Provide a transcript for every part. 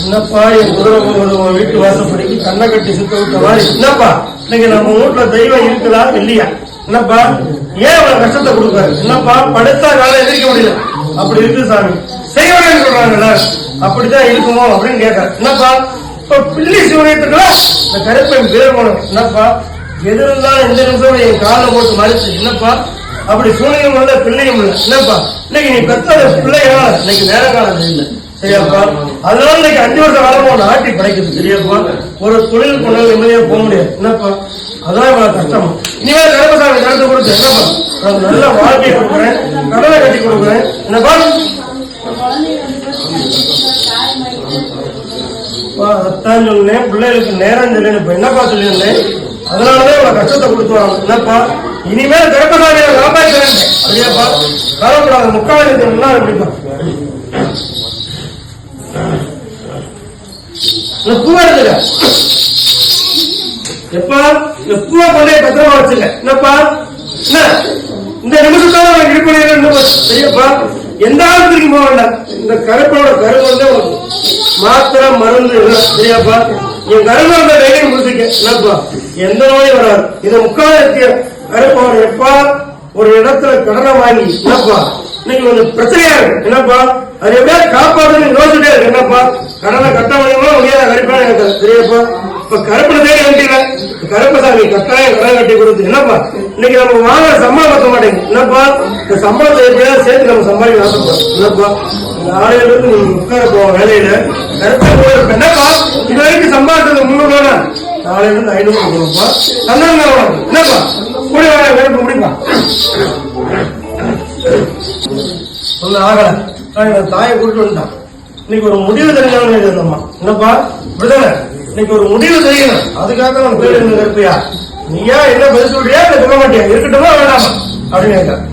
என்னப்பா என் குதிரை போகுது உன் வீட்டு வாசப்படிக்கு கண்ணை கட்டி சுத்த விட்ட மாதிரி. என்னப்பா இன்னைக்கு நம்ம வீட்டுல தெய்வம் இருக்குதா இல்லையா? என்னப்பா ஏன் இவ்வளவு கஷ்டத்தை கொடுப்பாரு என்னப்பா படுத்தா வேலை எதிர்க்க முடியல. அப்படி இருக்கு சாமி. செய்வனேன்னு சொல்றாங்கல்ல. அப்படிதான் இருக்குமோ அப்படின்னு கேட்கறேன் என்னப்பா இப்ப பிள்ளை சிவனத்துக்குள்ள இந்த கருப்பன் பேர் போனோம் என்னப்பா எது இருந்தாலும் எந்த நிமிஷம் என் காலை போட்டு மறைச்சு என்னப்பா அப்படி சூனியம் இல்ல பிள்ளையும் இல்ல என்னப்பா இன்னைக்கு நீ பெற்ற பிள்ளையா? இன்னைக்கு நேர காலம் இல்லை. சரியாப்பா? அதனால இன்னைக்கு அஞ்சு வருஷம் காலமா ஆட்டி படைக்குது சரியாப்பா. ஒரு தொழில் கொண்டு நிம்மதியா போக முடியாது. என்னப்பா? அதான் இவ்வளவு கஷ்டம். இனிமேல் கருப்பசாமி கருத்து கொடுத்து என்னப்பா? உனக்கு நல்ல வாழ்க்கையை கொடுக்குறேன். கடலை கட்டி கொடுக்குறேன். என்னப்பா? அதைத்தான் சொன்னேன். பிள்ளைகளுக்கு நேரம் சொல்லின்னு இப்ப என்னப்பா சொல்லியிருந்தேன்? அதனாலதான் இவ்வளவு கஷ்டத்தை கொடுத்து வராங்க என்னப்பா? இனிமேல் கருப்பசாமியை காப்பாற்றுறேன் அப்படியாப்பா கவலைப்படாத. முக்கால் முன்னாள் எப்படிப்பா இந்த பூவை எடுத்துக்க எப்பா இந்த பூவை கொண்டே பத்திரமா வச்சுக்க என்னப்பா? என்ன? இந்த நிமிஷத்தோட உனக்கு இருப்பீங்க சரியாப்பா எந்த ஆளுக்கு போக வேண்டாம். இந்த கருப்போட கரு வந்து உனக்கு மாத்திரை மருந்து எல்லாம் சரியாப்பா என் கருமை வந்த தைரியம் முடிச்சுக்க. என்னப்பா? எந்த நோயும் வராது. இதை முக்கால இருக்க கருப்போட எப்பா ஒரு இடத்துல கடனை வாங்கி என்னப்பா? இன்னைக்கு ஒரு பிரச்சனையா இருக்கு. என்னப்பா? அது எப்படியா காப்பாதுன்னு யோசிச்சுட்டே இருக்கு. என்னப்பா? கடனை கட்ட முடியுமா? முடியாத? கருப்பான எனக்கு தெரியப்பா இப்ப கருப்பனை தேடி வேண்டியல கருப்பசாமி கட்டாயம் கடன் கட்டி கொடுத்து என்னப்பா? இன்னைக்கு நம்ம வாங்க சம்பளம் பத்த மாட்டேங்குது. என்னப்பா? இந்த சம்பளத்தை எப்படியாவது சேர்த்து நம்ம சம்பாதிக்க ஆசைப்படும் என்னப்பா நாளையில இருந்து நீங்க உட்கார போவோம் வேலையில. கருப்பா போயிருப்ப என்னப்பா? இது வரைக்கும் சம்பாதிச்சது முன்னூறு ரூபா நாளையில இருந்து ஐநூறு கொடுப்பா. சந்தனம் என்னப்பா? கூடி வர கருப்பு முடிப்பா. ஒன்னும் ஆகலை. நான் தாயை கூட்டிட்டு வந்துட்டான். இன்னைக்கு ஒரு முடிவு தெரிஞ்சவனே இருந்தம்மா என்னப்பா? விடுதலை இன்னைக்கு ஒரு முடிவு தெரியணும் அதுக்காக நான் பேர் என்ன இருப்பியா நீயா? என்ன பதில் சொல்றியா? இல்ல சொல்ல மாட்டியா? இருக்கட்டுமா? வேண்டாமா அப்படின்னு கேட்டேன்.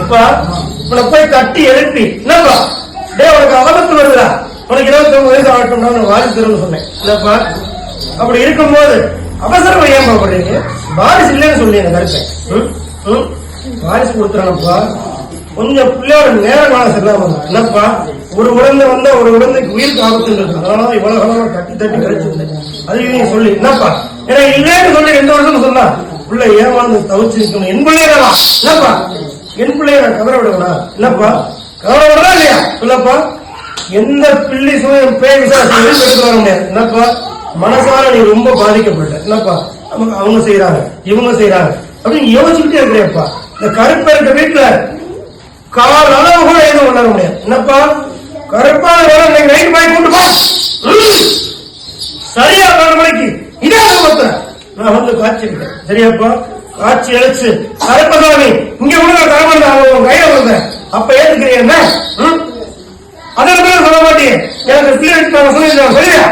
எப்பா? உன்னை போய் தட்டி எழுப்பி. என்னப்பா? டேய் உனக்கு ஆபத்து வருதா உனக்கு இருபத்தி ஒன்பது வயசு ஆகட்டும் நான் வாரிசு தரும்னு சொன்னேன். என்னப்பா? அப்படி இருக்கும்போது அவசரம் ஏன் பண்றீங்க வாரிசு இல்லைன்னு சொல்லி எனக்கு கருப்பேன். ம்? வாரிசு கொடுத்துறானப்பா. கொஞ்சம் பிள்ளையோட நேரம் காலம் சரியில்லாம என்னப்பா? ஒரு உடந்தை வந்தா ஒரு உடந்தைக்கு உயிர் ஆபத்து இருக்கு. அதனால இவ்வளவு காலமா தட்டி தட்டி கிடைச்சிருந்தேன் அது நீ சொல்லி. என்னப்பா? ஏன்னா இல்லைன்னு சொல்லி ரெண்டு வருஷம் சொன்னா பிள்ளை ஏமாந்து தவிச்சு இருக்கணும். என் பிள்ளைகளா என்னப்பா? என் பிள்ளைய நான் கவர விடுவா என்னப்பா? கவர விடுறா இல்லையா? இல்லப்பா எந்த பிள்ளை சுயம் விசாரிச்சு வர முடியாது. என்னப்பா? மனசார நீ ரொம்ப பாதிக்கப்பட்ட. என்னப்பா? நமக்கு அவங்க செய்யறாங்க இவங்க செய்யறாங்க அப்படின்னு யோசிச்சுக்கிட்டே இருக்கிறேப்பா இந்த கருப்பா இருக்க வீட்டுல கால் அளவு கூட எதுவும் பண்ண முடியாது. என்னப்பா? கருப்பான வேலை இன்னைக்கு நைட் போய் கொண்டு போ. ம். சரியா நாலு மணிக்கு? இதே மொத்த நான் வந்து காட்சி இருக்கேன் சரியாப்பா? காட்சி அழைச்சு கருப்பசாமி இங்க கூட நான் தரமாட்டேன். அவன் கையில வந்தேன் அப்ப ஏத்துக்கிறீங்க என்ன? ம்? அதை சொல்ல மாட்டேன். எனக்கு பிள்ளை நான் சொல்லியிருக்கேன் சரியா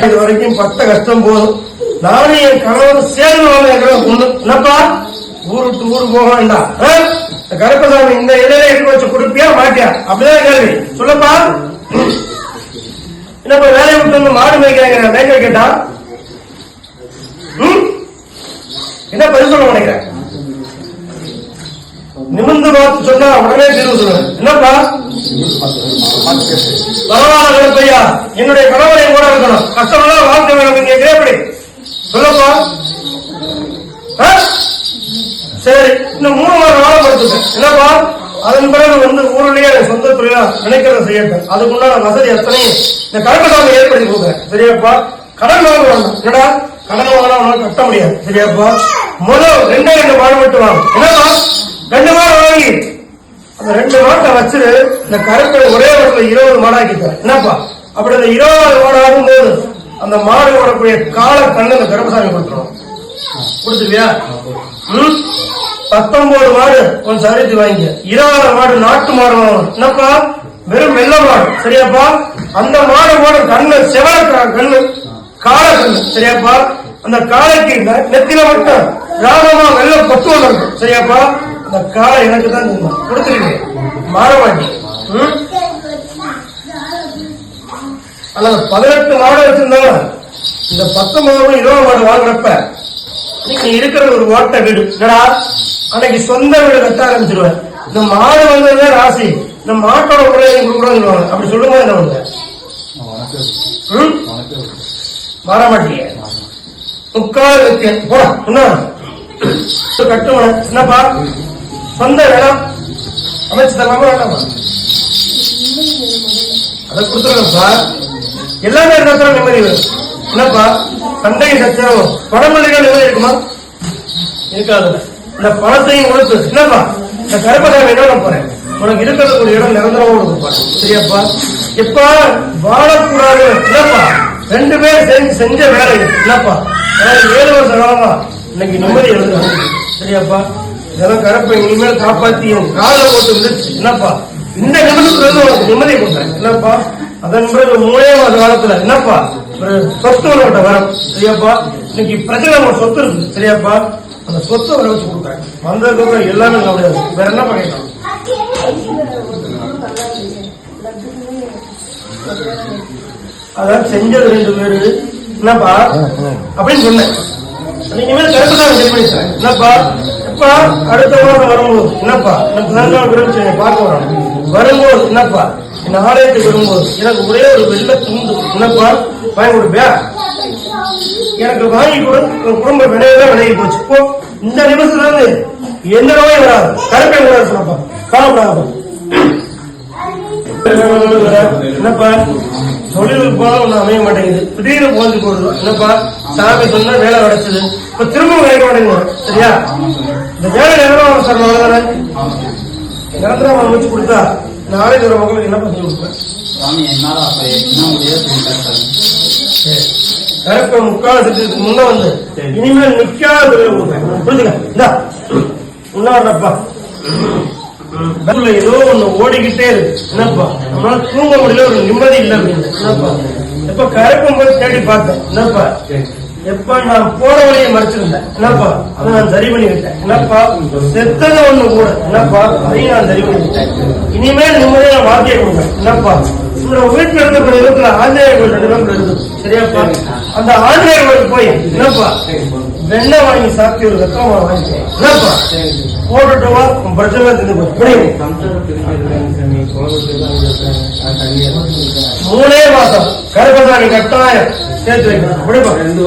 இது வரைக்கும் பட்ட கஷ்டம் போதும். நானும் என் கணவர் சேர்ந்து வாங்க பொண்ணு என்னப்பா? ஊரு விட்டு ஊரு போக வேண்டாம் இந்த கருப்பசாமி இந்த இடையில எடுத்து வச்சு கொடுப்பியா மாட்டியா? அப்படிதான் கேள்வி. சொல்லப்பா. என்னப்பா வேலையை விட்டு வந்து மாடு மேய்க்கிறாங்க மேய்க்க கேட்டா என்ன பதில் சொல்ல நினைக்கிறேன் நிமிர்ந்து பார்த்து சொன்னா உடனே தீர்வு சொல்லுவேன். என்னப்பா? பரவாயில்ல கருப்பையா என்னுடைய கணவரை கூட இருக்கணும். கஷ்டமெல்லாம் வாழ்க்கை வேணும் நீங்க எப்படி? சொல்லப்பா. ஆ? சரி இன்னும் மூணு மாதம் வாழ படுத்துட்டேன் என்னப்பா? அதன் பிறகு வந்து ஊர்லயே எனக்கு சொந்த தொழிலா நினைக்கிறத செய்யட்டும். அதுக்குண்டான வசதி அத்தனையும் இந்த கருப்பசாமி ஏற்படுத்தி கொடுக்குறேன். சரியாப்பா? கடன் வாங்க வேண்டாம். என்னடா? கடன் வாங்கினா உன்னால கட்ட முடியாது. சரியாப்பா? முதல் ரெண்டே ரெண்டு மாடு வாங்க. என்னப்பா? ரெண்டு மாடு வாங்கி. அந்த ரெண்டு மாட்டை வச்சு இந்த கருக்களை ஒரே வருஷத்துல இருபது மாடாக்கிட்டேன் என்னப்பா? அப்படி அந்த இருபது மாடு ஆகும்போது அந்த மாடு ஓடக்கூடிய கால கண்ணு அந்த கருப்பசாமி கொடுத்துரும் கொடுத்துருவியா ம்? பத்தொன்பது மாடு கொஞ்சம் சரித்து வாங்கி இருபது மாடு நாட்டு மாடு வாங்கணும். என்னப்பா? வெறும் வெள்ள மாடு. சரியாப்பா? அந்த மாடு மாடு கண்ணு செவல கண்ணு கால கண்ணு. சரியாப்பா? அந்த காலைக்கு நெத்தில மட்டும் ராகமா வெள்ள பத்து இருக்கும் சரியாப்பா? இந்த காலை எனக்கு தான் கொடுத்துருக்கீங்க கொடுத்துருவீங்க மாற ம்? அல்லது பதினெட்டு மாடு வச்சிருந்தாலும் இந்த பத்தொன்பது இருபது மாடு வாங்குறப்ப நீங்க நீ இருக்கிற ஒரு ஓட்ட வீடு. என்னடா? அன்னைக்கு சொந்த வீடு கட்ட ஆரம்பிச்சிருவேன் இந்த மாடு வந்ததுல ராசி. இந்த மாட்டோட உடலை கொடுக்கூடாது அப்படி சொல்லுங்க என்ன பண்ணுங்க ம்? வர மாட்டீங்க முக்கால் இருக்கு போடா என்ன கட்டுவன என்னப்பா? சொந்த இடம். அமைச்சு தரலாமா வேண்டாமா? அதை கொடுத்துருங்கப்பா எல்லாமே இடத்துல நிம்மதி வரும். என்னப்பா? சண்டை சச்சரவும். பணமல்லிகள் நிம்மதி இருக்குமா? இருக்காது இந்த பணத்தையும் கொடுத்து என்னப்பா? இந்த கருப்பசாமி என்ன போறேன். உனக்கு இருக்கிறது ஒரு இடம் நிரந்தரமா கொடுப்பா சரியாப்பா? இப்ப வாழக்கூடாது. என்னப்பா? ரெண்டு பேரும் சேர்ந்து செஞ்ச வேலை இது. என்னப்பா ஏழு வருஷம் காலமா இன்னைக்கு நிம்மதி எழுதுங்க சரியாப்பா? இதெல்லாம் கரப்பை இனிமேல் காப்பாத்தி என் காலை போட்டு விழுச்சு என்னப்பா? இந்த நிமிடத்துல இருந்து உனக்கு நிம்மதி கொடுக்குறேன். என்னப்பா? அதன் பிறகு மூணே மாத காலத்துல. என்னப்பா? சொத்துவனோட வரம். சரியாப்பா? இன்னைக்கு பிரச்சனை நம்ம சொத்து இருக்கு. சரியாப்பா? அந்த சொத்தை வர வச்சு கொடுக்குறேன். வந்ததுக்கு அப்புறம் எல்லாமே வேற என்ன பண்ணிக்கலாம் அதான் செஞ்சது ரெண்டு பேரு. என்னப்பா? அப்படின்னு சொன்னேன். நீங்க மேல கருப்பு தான் என்னப்பா? அப்பா அடுத்த வாரம் வரும்போது. என்னப்பா? எனக்கு பிறந்தாள் விரும்பி பார்க்க வரோம். வரும்போது என்னப்பா? இந்த ஆலயத்துக்கு வரும்போது எனக்கு ஒரே ஒரு வெள்ள துண்டு. என்னப்பா? வாங்கி கொடுப்பியா? எனக்கு வாங்கி கொடு. குடும்ப வினையில விலகி போச்சு. இப்போ இந்த நிமிஷத்துல இருந்து எந்த நோயும் வராது. கருப்பை வராது சொல்லப்பா. காலப்படாதப்பா என்னப்பா? தொழிலுக்கு போனா ஒண்ணு அமைய மாட்டேங்குது. திடீர்னு போந்து போடுறோம் என்னப்பா? சாமி சொன்னா வேலை கிடைச்சது. இப்ப திரும்ப கிடைக்க மாட்டேங்குது. சரியா? இந்த வேலை நிரந்தரம் சார் அவ்வளவுதானே நிரந்தரம் அமைச்சு கொடுத்தா? நாளைக்கு ஒரு மக்களுக்கு என்ன பண்ணி கொடுப்பேன்? சுவாமி என்னால அப்ப? என்ன முடியாது. கருப்பை முக்கால் செட்டுக்கு முன்ன வந்து இனிமேல் நிக்காத தொழில் கொடுப்பேன். இந்தா. பேங்க்ல ஏதோ ஒண்ணு ஓடிக்கிட்டே இருக்கு. என்னப்பா? நம்மளால தூங்க முடியல ஒரு நிம்மதி இல்லை அப்படின்னு. என்னப்பா? எப்ப கருப்பம் போய் தேடி பார்த்தேன். என்னப்பா? எப்ப நான் போற வழியை மறைச்சிருந்தேன். என்னப்பா? அதை நான் சரி பண்ணிக்கிட்டேன். என்னப்பா? செத்தது ஒண்ணு கூட. என்னப்பா? அதையும் நான் சரி பண்ணிக்கிட்டேன். இனிமேல் நிம்மதியா நான் வாத்திய கொடுப்பேன். என்னப்பா? உங்களோட வீட்டுல இருக்கக்கூடிய இருக்கிற ஆஞ்சநேயர் கோயில் ரெண்டு பேரும் இருக்கு சரியாப்பா? அந்த ஆஞ்சநேயர் கோயில் போய் என்னப்பா? வெண்ணெய் வாங்கி சாப்பிட்டு ஒரு ரத்தம் வாங்கிக்கிறேன் என்னப்பா போட்டுட்டு வா உன் பிரச்சனை தின்னு மூணே மாசம். கருப்பசாமி கட்டாயம். சேர்த்து வைக்கணும். அப்படிப்பா ரெண்டு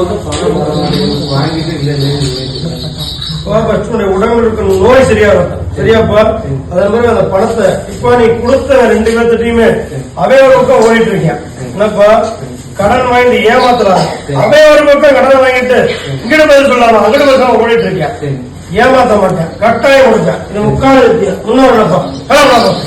வாங்கிட்டு உடம்புல இருக்கிற நோய் சரியாகும். சரியாப்பா அதே மாதிரி அந்த பணத்தை இப்ப நீ கொடுத்த ரெண்டு பேர்த்திட்டையுமே அவையோட ஓடிட்டு இருக்கேன். என்னப்பா? கடன் வாங்கிட்டு ஏமாத்துறாங்க அவன் ஒரு பக்கம் கடன் வாங்கிட்டு இங்கிட்ட பதில் சொல்லலாம் அங்கிட்ட பக்கம் ஓடிட்டு இருக்கேன் ஏமாத்த மாட்டேன். கட்டாயம் கொடுத்தேன் இது முக்கால் வித்தியம் முன்னோடப்பா கிளம்பலாம்